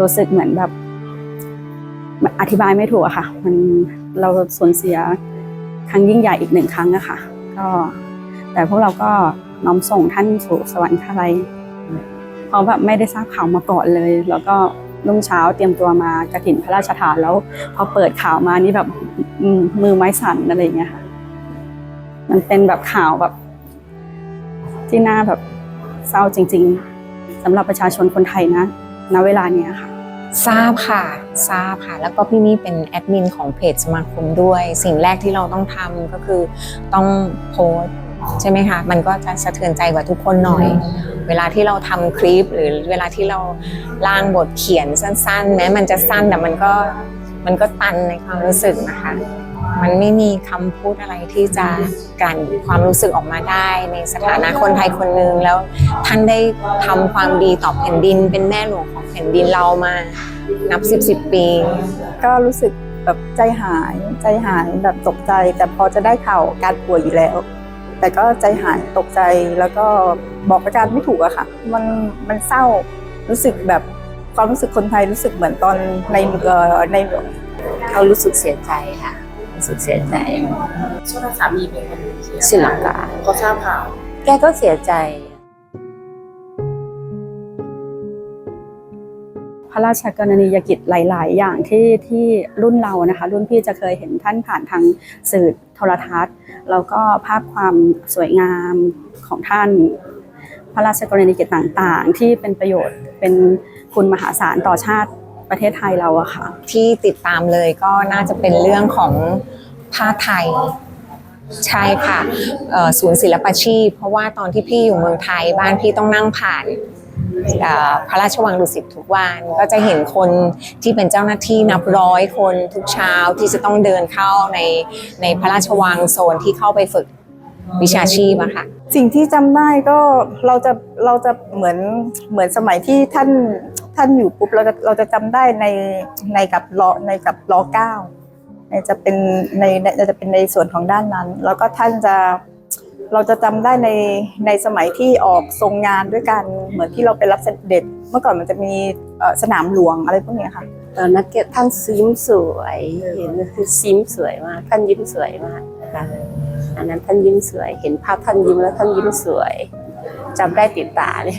รู้สึกเหมือนแบบอธิบายไม่ถูกอะค่ะ มันเราสูญเสียครั้งยิ่งใหญ่อีกหนึ่งครั้งอะค่ะ ก็แต่พวกเราก็น้อมส่งท่านสู่สวรรคาลัยเพราะแบบไม่ได้ทราบข่าวมาก่อนเลย แล้วก็รุ่งเช้าเตรียมตัวมากระถินพระราชทานแล้ว พอเปิดข่าวมานี่แบบมมือไม้สั่นอะไรอย่างเงี้ยค่ะ มันเป็นแบบข่าวแบบ ที่น่าแบบเศร้าจริง ๆสำหรับประชาชนคนไทยนะณเวลาเนี้ยค่ะ ทราบค่ะ ทราบค่ะ แล้วก็พี่มี่เป็นแอดมินของเพจสมาคมด้วย สิ่งแรกที่เราต้องทำก็คือต้องโพสต์ใช่ไหมคะ มันก็จะสะเทือนใจกว่าทุกคนหน่อย เวลาที่เราทำคลิป หรือเวลาที่เราร่างบทเขียนสั้นๆแม้มันจะสั้นแต่มันก็มันก็ตันในความรู้สึกนะคะ มันไม่มีคำพูดอะไรที่จะกลั่นความรู้สึกออกมาได้ ในสถานะคนไทยคนหนึ่งแล้วท่านได้ทำความดีต่อแผ่นดินเป็นแม่หลวงของแผ่นดินเรามานับสิบสิบปี ก็รู้สึกแบบใจหายใจหายแบบตกใจ แต่พอจะได้ข่าวการป่วยอยู่แล้ว แต่ก็ใจหายตกใจแล้วก็บอกประการไม่ถูกอะค่ะ มันมันเศร้ารู้สึกแบบความรู้สึกคนไทยรู้สึกเหมือนตอนในเอ่อในหลวงเขารู้สึกเสียใจค่ะรู้สึกเสียใจช่วงนั้นสามีเป็นคนเสียศรีลังกาเขาทราบข่าวแกก็เสียใจ พระราชกรณียกิจหลาย ๆ อย่างที่ที่รุ่นเรานะคะ รุ่นพี่จะเคยเห็นท่านผ่านทางสื่อโทรทัศน์ แล้วก็ภาพความสวยงามของท่าน พระราชกรณียกิจต่าง ๆ ที่เป็นประโยชน์เป็นคุณมหาศาลต่อชาติประเทศไทยเราอะค่ะ ที่ติดตามเลยก็น่าจะเป็นเรื่องของผ้าไทยใช่ค่ะศูนย์ศิลปาชีพ เพราะว่าตอนที่พี่อยู่เมืองไทยบ้านพี่ต้องนั่งผ่าน พระราชวังดุสิตทุกวันก็จะเห็นคนที่เป็นเจ้าหน้าที่นับร้อยคนทุกเช้าที่จะต้องเดินเข้าในในพระราชวังโซนที่เข้าไปฝึกวิชาชีพอะค่ะสิ่งที่จำได้ก็เราจะเราจะเหมือนเหมือนสมัยที่ท่านท่านอยู่ปุ๊บเราจะเราจะจำได้ในในกับรอในกับรอเก้าในจะเป็นในในจะเป็นในส่วนของด้านนั้น แล้วก็ท่านจะ เราจะจำได้ในในสมัยที่ออกทรงงานด้วยกันเหมือนที่เราไปรับเสด็จ เมื่อก่อนมันจะมีสนามหลวงอะไรพวกนี้ค่ะ ตอนนั้นท่านยิ้มสวยเห็นคือยิ้มสวยมากท่านยิ้มสวยมากนะคะอันนั้นท่านยิ้มสวย เห็นภาพท่านยิ้มแล้วท่านยิ้มสวยจำได้ติดตาเลย